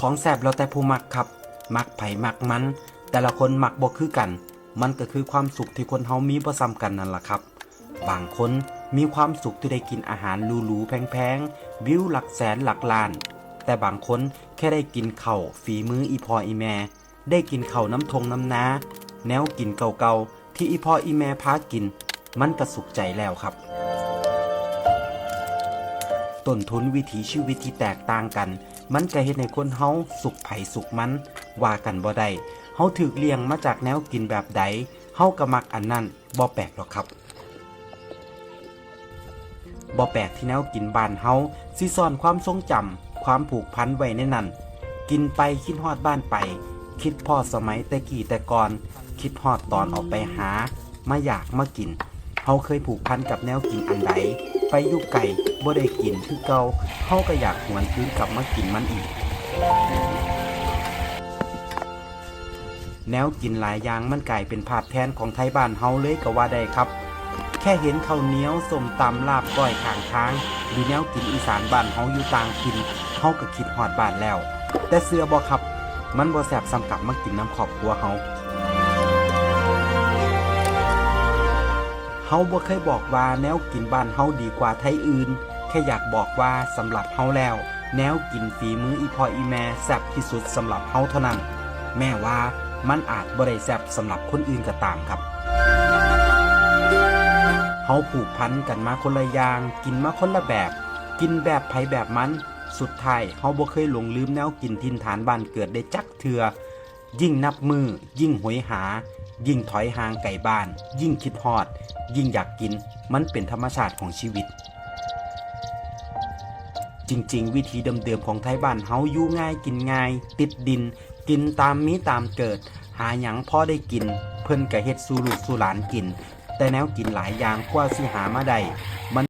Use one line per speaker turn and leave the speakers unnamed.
ของแสบเราแต่ผู้มักครับ มักไผ่มักมัน แต่ละคนมักบ่คือกัน มันก็คือความสุขที่คนเฮามีบ่ซ้ำกันนั่นล่ะครับ บางคนมีความสุขที่ได้กินอาหารหรูๆแพงๆวิวหลักแสนหลักล้าน แต่บางคนแค่ได้กินข้าวฝีมืออีพออีแม่ ได้กินข้าวน้ำทงน้ำนา แนวกินเก่าๆที่อีพออีแม่พากิน มันก็สุขใจแล้วครับ ต้นทุนวิถีชีวิตที่แตกต่างกัน มันก็เฮ็ดให้คนเฮาสุขไผสุขมันว่ากันบ่ได้เฮาถูกเลี้ยงมาจากแนวกินแบบใดเฮาก็มักอันนั้นบ่แปลกหรอกครับบ่แปลกที่แนวกินบ้านเฮาสิซ่อนความทรงจำความผูกพันไว้ในนั้น กินไปคิดฮอดบ้านไป คิดพ่อสมัยแต่กี่แต่ก่อน คิดฮอดตอนออกไปหา มาอยากมากินเฮาเคยผูกพันกับแนวกินอันใด ไปอยู่ไก่บ่ได้กินคือเก่าเฮาก็อยากหวนคืนกลับมากินมันอีก แนวกินหลายอย่างมันกลายเป็นภาพแทนของไทยบ้านเฮาเลยก็ว่าได้ครับ แค่เห็นข้าวเหนียวส้มตำลาบก้อยข้างทางหรือแนวกินอีสานบ้านเฮาอยู่ต่างถิ่นเฮาก็คิดฮอดบ้านแล้ว แต่เสือบ่ครับ มันบ่แสบสำกับมากินน้ำขอบครัวเฮา เฮาบ่เคยบอกว่าแนวกินบ้านเฮาดีกว่าไทยอื่น แค่อยากบอกว่าสำหรับเฮาแล้ว แนวกินฝีมืออีพออีแม่แซ่บที่สุดสำหรับเฮาเท่านั้น แม่ว่ามันอาจบ่ได้แซ่บสำหรับคนอื่นก็ตามครับเฮาผูกพันกันมาคนละอย่าง กินมาคนละแบบ กินแบบไผแบบมัน สุดท้ายเฮาบ่เคยหลงลืมแนวกินทินฐานบ้านเกิดได้จักเทือ ยิ่งนับมือยิ่งหวยหา ยิ่งถอยห่างไก่บ้าน ยิ่งคิดฮอด ยิ่งอยากกิน มันเป็นธรรมชาติของชีวิต จริงๆ วิธีเดิมๆของไทยบ้านเฮาอยู่ง่ายกินง่าย ติดดิน กินตามมีตามเกิด หาหยังพ่อได้กิน เพิ่นกะเฮ็ดสู่ลูกสู่หลานกิน แต่แนวกินหลายอย่างกว่าสิหามาได้มัน